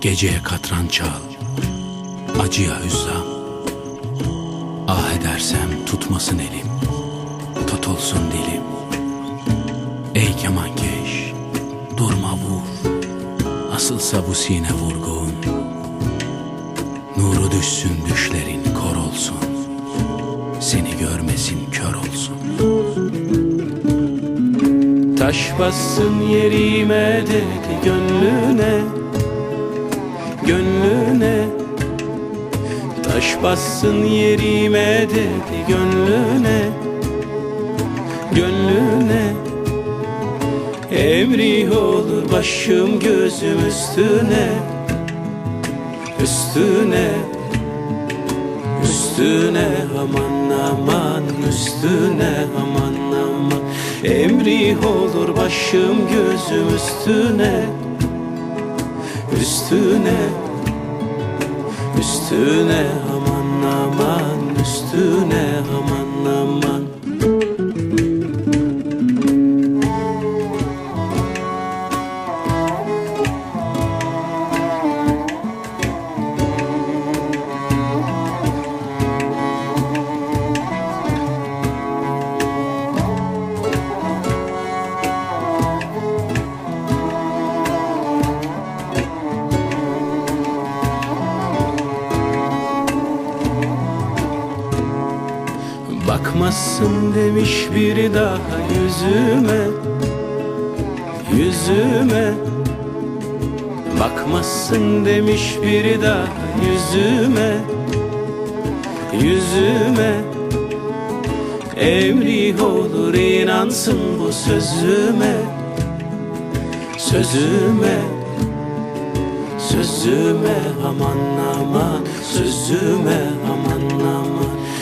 Geceye katran çal, acıya hüzzam. Ah edersem tutmasın elim, tutulsun dilim. Ey kemankeş, durma vur, asılsa bu sine vurgun. Nuru düşsün düşlerin kor olsun, seni görmesin kör olsun. Taş bassın yerime dedi gönlüne Gönlüne. Taş bassın yerime dedi gönlüne. Gönlüne. Emri olur başım gözüm üstüne. Üstüne. Üstüne aman aman üstüne aman aman. Emri olur başım gözüm üstüne Üstüne Üstüne aman aman üstüne aman Bakmazsın demiş biri daha yüzüme Yüzüme. Bakmazsın demiş biri daha yüzüme Yüzüme. Emri olur inansın bu sözüme Sözüme. Sözüme aman aman Sözüme aman aman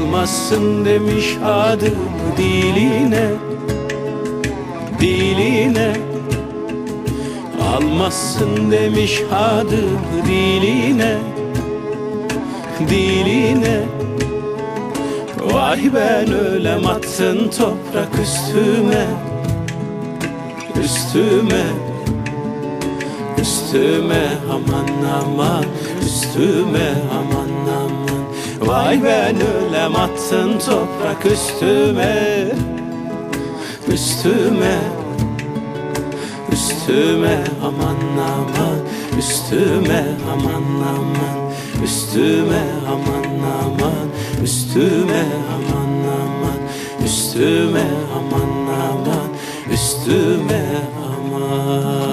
Almazsın demiş adımı diline Diline. Almazsın demiş adımı diline Diline. Vay ben ölem attın toprak üstüme Üstüme. Üstüme aman aman Üstüme aman aman Vay ben ölem attın toprak üstüme. Üstüme Üstüme aman aman. Üstüme aman aman. Üstüme aman aman. Üstüme aman aman. Üstüme aman aman. Üstüme aman